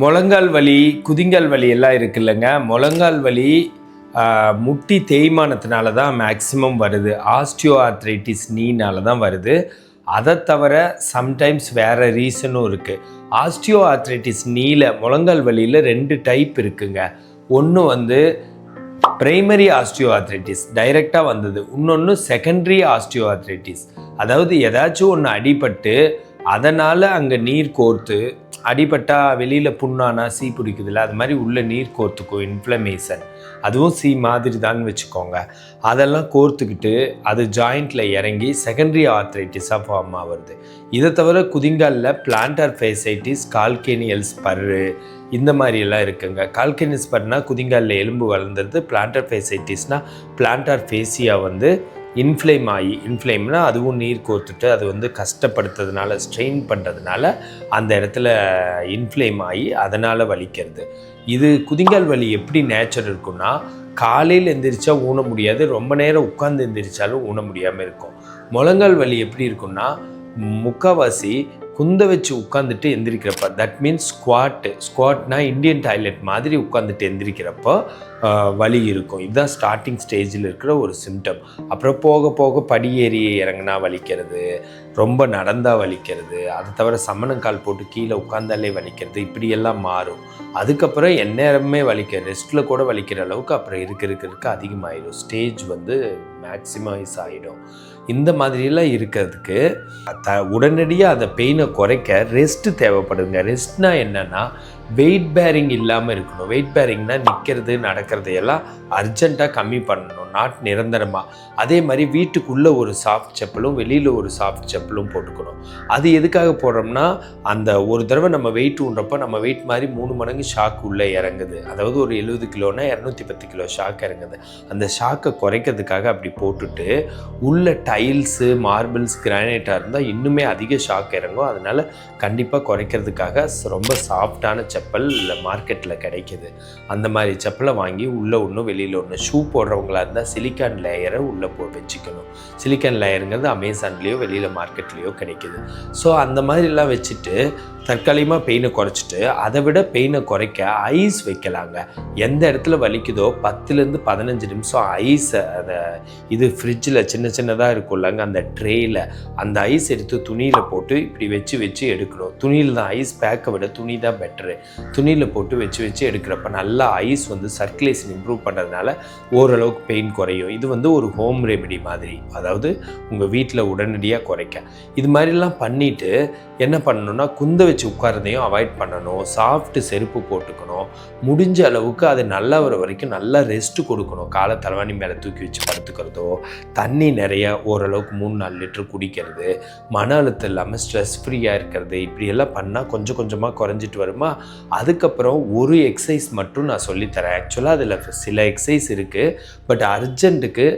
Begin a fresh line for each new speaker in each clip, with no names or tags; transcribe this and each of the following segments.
முழங்கால் வலி குதிங்கால் வலி எல்லாம் இருக்குல்லங்க. முழங்கால் வலி முட்டி தேய்மானத்தினால தான் மேக்சிமம் வருது. ஆஸ்டியோ ஆர்த்ரைட்டிஸ் நீனால தான் வருது. அதை தவிர சம்டைம்ஸ் வேறு ரீசனும் இருக்குது ஆஸ்டியோ ஆர்த்ரைட்டிஸ் நீல முழங்கால் வலியில் ரெண்டு டைப் இருக்குங்க. ஒன்று வந்து பிரைமரி ஆஸ்டியோ ஆர்த்ரைட்டிஸ் டைரெக்டாக வந்தது. இன்னொன்று செகண்டரி ஆஸ்டியோ ஆர்த்ரைட்டிஸ் அதாவது ஏதாச்சும் ஒன்று அடிபட்டு அதனால் அங்கே நீர் கோர்த்து அடிபட்டா வெளியில் புண்ணானா சீ பிடிக்குதுல்ல? அது மாதிரி உள்ள நீர் கோர்த்துக்கும் இன்ஃப்ளமேஷன் அதுவும் சீ மாதிரி தான் வச்சுக்கோங்க. அதெல்லாம் கோர்த்துக்கிட்டு அது ஜாயிண்ட்டில் இறங்கி செகண்டரி ஆர்த்ரைட்டிஸாக ஃபார்ம் ஆகுறது இதை தவிர குதிங்காலில் பிளான்டர் ஃபேசைட்டிஸ் கால்கேனியல்ஸ் பர்ரு இந்த மாதிரி எல்லாம் இருக்குங்க. கால்கேனியல்ஸ் பர்னா குதிங்காலில் எலும்பு வளர்ந்துருது பிளான்டர் ஃபேசைட்டிஸ்னால் பிளான்டர் ஃபேசியா வந்து இன்ஃப்ளேம் ஆகி இன்ஃப்ளேம்னா அதுவும் நீர் கோர்த்துட்டு அது வந்து கஷ்டப்படுத்துறதுனால ஸ்ட்ரெயின் பண்ணுறதுனால அந்த இடத்துல இன்ஃப்ளேம் ஆகி அதனால் வலிக்கிறது. இது குதிங்கால் வலி எப்படி நேச்சர் இருக்குன்னா காலையில் எந்திரிச்சா ஊன முடியாது ரொம்ப நேரம் உட்காந்து எந்திரிச்சாலும் ஊன முடியாமல் இருக்கும். முழங்கால் வலி எப்படி இருக்குன்னா முக்கால்வாசி குந்த வச்சு உட்காந்துட்டு எந்திரிக்கிறப்ப தட் மீன்ஸ் ஸ்குவாட்டு ஸ்குவாட்னா இந்தியன் டாய்லெட் மாதிரி உட்காந்துட்டு எந்திரிக்கிறப்போ வலி இருக்கும். இதுதான் ஸ்டார்டிங் ஸ்டேஜில் இருக்கிற ஒரு சிம்டம் அப்புறம் போக போக படி ஏறி இறங்குனா வலிக்கிறது ரொம்ப நடந்தால் வலிக்கிறது அதை தவிர சமணங்கால் போட்டு கீழே உட்காந்தாலே வலிக்கிறது இப்படியெல்லாம் மாறும். அதுக்கப்புறம் எந்நேரமே வலிக்க ரெஸ்ட்டில் கூட வலிக்கிற அளவுக்கு அப்புறம் இருக்க இருக்க இருக்க அதிகமாயிடும் ஸ்டேஜ் வந்து மேக்சிமைஸ் ஆகிடும் இந்த மாதிரிலாம் இருக்கிறதுக்கு த உடனடியாக அந்த பெயினை குறைக்க ரெஸ்ட்டு தேவைப்படுங்க. ரெஸ்ட்னா என்னென்னா வெயிட் பேரிங் இல்லாமல் இருக்கணும். வெயிட் பேரிங்னா நிற்கிறது நடக்கிறது எல்லாம் அர்ஜெண்ட்டாக கம்மி பண்ணணும் நாட் நிரந்தரமாக அதே மாதிரி வீட்டுக்குள்ளே ஒரு சாஃப்ட் செப்பலும் வெளியில் ஒரு சாஃப்ட் செப்பலும் போட்டுக்கணும். அது எதுக்காக போடுறோம்னா அந்த ஒரு தடவை நம்ம வெயிட் உண்றப்போ நம்ம வெயிட் மாதிரி மூணு மடங்கு ஷாக் உள்ளே இறங்குது. அதாவது ஒரு எழுபது கிலோனா இரநூத்தி பத்து கிலோ ஷாக் இறங்குது. அந்த ஷாக்கை குறைக்கிறதுக்காக அப்படி போட்டுட்டு உள்ள டைல்ஸு மார்பிள்ஸ் கிரானைட்டாக இருந்தால் இன்னுமே அதிக ஷாக் இறங்கும். அதனால் கண்டிப்பாக குறைக்கிறதுக்காக ரொம்ப சாஃப்டான செப்பல் செப்பல் மார்க்கெட்டில் கிடைக்கிது. அந்த மாதிரி செப்பலை வாங்கி உள்ளே ஒன்று வெளியில் ஒன்று ஷூ போடுறவங்களா இருந்தால் சிலிக்கான் லேயரை உள்ளே போ வச்சுக்கணும். சிலிக்கான் லேயருங்கிறது அமேசான்லேயோ வெளியில் மார்க்கெட்லேயோ கிடைக்குது. ஸோ அந்த மாதிரிலாம் வச்சுட்டு தற்காலிகமாக பெயினை குறைச்சிட்டு அதை விட பெயினை குறைக்க ஐஸ் வைக்கலாங்க. எந்த இடத்துல வலிக்குதோ பத்துலேருந்து பதினஞ்சு நிமிஷம் ஐஸை அதை இது ஃப்ரிட்ஜில் சின்ன சின்னதாக இருக்கும்லங்க அந்த ட்ரேயில் அந்த ஐஸ் எடுத்து துணியில் போட்டு இப்படி வச்சு வச்சு எடுக்கணும். துணியில் தான் ஐஸ் பேக்கை விட துணி தான் பெட்ரு துணியில் போட்டு வச்சு வச்சு எடுக்கிறப்ப நல்லா ஐஸ் வந்து சர்க்குலேஷன் இம்ப்ரூவ் பண்ணுறதுனால ஓரளவுக்கு பெயின் குறையும். இது வந்து ஒரு ஹோம் ரெமெடி மாதிரி. அதாவது உங்கள் வீட்டில் உடனடியாக குறைக்க. இது மாதிரிலாம் பண்ணிவிட்டு என்ன பண்ணணும்னா குந்த வச்சு உட்காரதையும் அவாய்ட் பண்ணணும். சாஃப்ட் செருப்பு போட்டுக்கணும். முடிஞ்ச அளவுக்கு அது நல்லா வர வரைக்கும் நல்லா ரெஸ்ட் கொடுக்கணும். காலை தலைவாணி மேலே தூக்கி வச்சு படுத்துக்கிறதோ தண்ணி நிறைய ஓரளவுக்கு மூணு நாலு லிட்டர் குடிக்கிறது மன அழுத்தம் இல்லாமல் ஸ்ட்ரெஸ் ஃப்ரீயாக இருக்கிறது இப்படியெல்லாம் பண்ணால் கொஞ்சம் கொஞ்சமாக குறைஞ்சிட்டு வருமா? அதுக்கப்புறம் ஒரு எக்ஸசைஸ் மட்டும் நான் சொல்லித்தரேன். ஆக்சுவலாக அதில் சில எக்ஸசைஸ் இருக்குது பட் அர்ஜென்ட்டுக்கு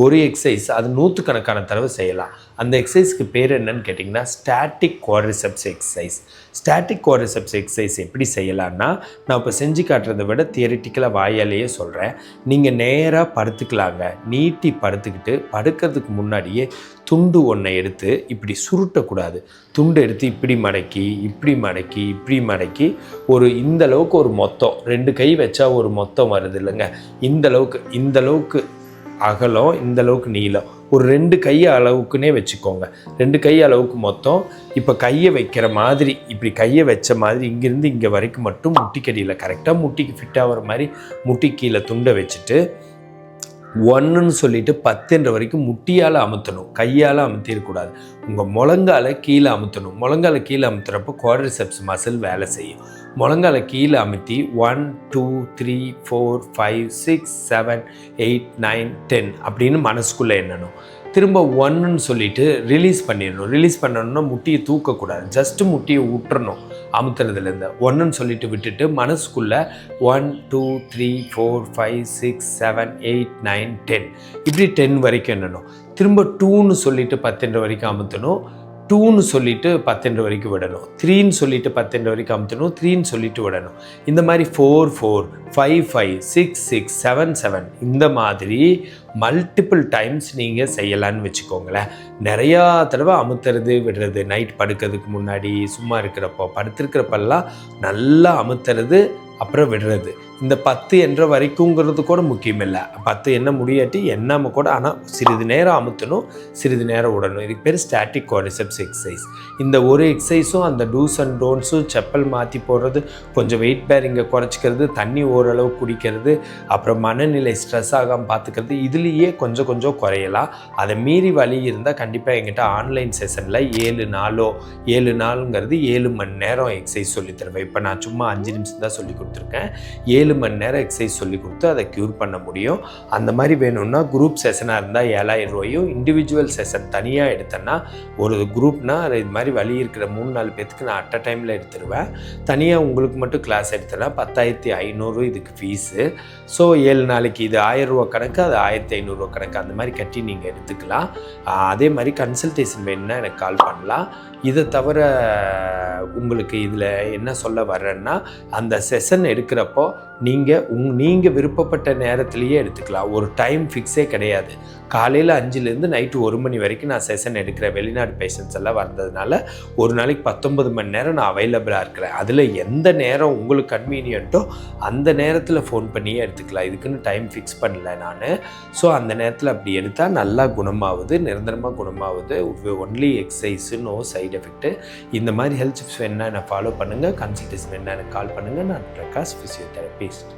ஒரு எக்ஸசைஸ் அது நூற்றுக்கணக்கான தடவை செய்யலாம். அந்த எக்ஸசைஸ்க்கு பேர் என்னன்னு கேட்டிங்கன்னா static quadriceps exercise static quadriceps exercise எப்படி செய்யலான்னா நான் இப்போ செஞ்சு காட்டுறதை விட தியரிட்டிக்கலாக வாயாலேயே சொல்கிறேன் நீங்கள் நேராக படுத்துக்கலாங்க. நீட்டி படுத்துக்கிட்டு படுக்கிறதுக்கு முன்னாடியே துண்டு ஒன்றை எடுத்து இப்படி சுருட்டக்கூடாது. துண்டு எடுத்து இப்படி மடக்கி இப்படி மடக்கி இப்படி மடக்கி ஒரு இந்த அளவுக்கு ஒரு மொத்தம். ரெண்டு கை வச்சா ஒரு மொத்தம் வருது இல்லைங்க. இந்த அளவுக்கு இந்த அளவுக்கு அகலம் இந்த அளவுக்கு நீளம். ஒரு ரெண்டு கை அளவுக்குன்னே வச்சுக்கோங்க. ரெண்டு கை அளவுக்கு மொத்தம் இப்போ கையை வைக்கிற மாதிரி இப்படி கையை வச்ச மாதிரி இங்கேருந்து இங்கே வரைக்கும் மட்டும் முட்டிக்கடியில் கரெக்டாக முட்டிக்கு ஃபிட் ஆகிற மாதிரி முட்டி கீழே துண்டை வச்சுட்டு ஒன்றுன்னு சொல்லிட்டு பத்துன்ற வரைக்கும் முட்டியால் அமுத்தணும் கையால் அமுத்திடக்கூடாது. உங்கள் முழங்கால கீழே அமுத்தணும். முழங்கால கீழே அமுத்துறப்போ குவாட்ரிசெப்ஸ் மசில் வேலை செய்யும். முழங்கால கீழே அமுத்தி one two three four five six seven eight nine ten அப்படின்னு மனசுக்குள்ளே எண்ணணும். திரும்ப ஒன்றுன்னு சொல்லிட்டு ரிலீஸ் பண்ணிடணும். ரிலீஸ் பண்ணணும்னா முட்டியை தூக்கக்கூடாது. ஜஸ்ட்டு முட்டியை விட்டுறணும் அமுத்துறதுலேருந்து ஒன்றுன்னு சொல்லிட்டு விட்டுட்டு மனசுக்குள்ளே one two three four five six seven eight nine ten இப்படி டென் வரைக்கும் என்னணும் திரும்ப டூன்னு சொல்லிட்டு பத்தெண்டு வரைக்கும் அமுத்தணும். டூன்னு சொல்லிட்டு பத்தெண்டு வரைக்கும் விடணும். த்ரீன்னு சொல்லிட்டு பத்தெண்டு வரைக்கும் அமுத்தணும். த்ரீன்னு சொல்லிட்டு விடணும். இந்த மாதிரி four four five five six six seven seven இந்த மாதிரி மல்டிபிள் டைம்ஸ் நீங்கள் செய்யலான்னு வச்சுக்கோங்களேன். நிறையா தடவை அமுத்துறது விடுறது நைட் படுக்கிறதுக்கு முன்னாடி சும்மா இருக்கிறப்போ படுத்திருக்கிறப்பெல்லாம் நல்லா அமுத்துறது அப்புறம் விடுறது. இந்த பத்து என்ற வரைக்குங்கிறது கூட முக்கியம் இல்லை பத்து என்ன முடியாட்டி எண்ணாம கூட ஆனால் சிறிது நேரம் அமுத்தணும் சிறிது நேரம் விடணும் இதுக்கு பேர் ஸ்டாட்டிக் கோரிசெப்ஸ் எக்ஸசைஸ் இந்த ஒரு எக்ஸசைஸும் அந்த டூஸ் அண்ட் டோன்ஸும் செப்பல் மாற்றி போடுறது கொஞ்சம் வெயிட் பேரிங்கை குறைச்சிக்கிறது தண்ணி ஓரளவு குடிக்கிறது அப்புறம் மனநிலை ஸ்ட்ரெஸ் ஆகாமல் பார்த்துக்கிறது இதுலேயே கொஞ்சம் கொஞ்சம் குறையலாம். அதை மீறி வழி இருந்தால் கண்டிப்பாக எங்கிட்ட ஆன்லைன் செஷனில் ஏழு நாளோ ஏழு நாளுங்கிறது ஏழு மணி நேரம் எக்ஸசைஸ் சொல்லித்தருவேன் இப்போ நான் சும்மா அஞ்சு நிமிஷம் தான் சொல்லி கொடுத்துருக்கேன். ஏழு மணி நேரம் எக்ஸசைஸ் சொல்லி கொடுத்து அதை க்யூர் பண்ண முடியும். அந்த மாதிரி வேணும்னா குரூப் செஷனாக இருந்தால் ஏழாயிரம் ரூபாயும் இண்டிவிஜுவல் செஷன் தனியாக எடுத்தேன்னா ஒரு குரூப்னா இது மாதிரி வழி இருக்கிற மூணு நாலு பேத்துக்கு நான் அட் அ டைமில் எடுத்துருவேன். தனியாக உங்களுக்கு மட்டும் கிளாஸ் எடுத்தேன்னா பத்தாயிரத்தி ஐநூறு இதுக்கு ஃபீஸு ஸோ ஏழு நாளைக்கு இது ஆயிரம் ரூபா கணக்கு அது ஆயிரத்தி ஐநூறுரூவா கணக்கு. அந்த மாதிரி கட்டி நீங்கள் எடுத்துக்கலாம். அதே மாதிரி கன்சல்டேஷன் வேணும்னா எனக்கு கால் பண்ணலாம். இதை தவிர உங்களுக்கு இதில் என்ன சொல்ல வர்றேன்னா அந்த செஷன் எடுக்கிறப்போ நீங்கள் உங் நீங்கள் விருப்பப்பட்ட நேரத்துலையே எடுத்துக்கலாம். ஒரு டைம் ஃபிக்ஸே கிடையாது. காலையில் அஞ்சுலேருந்து நைட்டு ஒரு மணி வரைக்கும் நான் செஷன் எடுக்கிறேன் வெளிநாடு பேஷண்ட்ஸ் எல்லாம் வந்ததுனால ஒரு நாளைக்கு பத்தொன்பது மணி நேரம் நான் அவைலபிளாக இருக்கிறேன். அதில் எந்த நேரம் உங்களுக்கு கன்வீனியன்ட்டோ அந்த நேரத்தில் ஃபோன் பண்ணியே எடுத்துக்கலாம். இதுக்குன்னு டைம் ஃபிக்ஸ் பண்ணல நான். ஸோ அந்த நேரத்தில் அப்படி எடுத்தால் நல்லா குணமாகுது நிரந்தரமாக குணமாகுது only exercise no side effect இந்த மாதிரி ஹெல்த் டிப்ஸ் வேணுன்னா என்னை ஃபாலோ பண்ணுங்கள் கன்சல்டேஷன் வேணுன்னா எனக்கு கால் பண்ணுங்கள் நான் பிரகாஷ் পেস্ট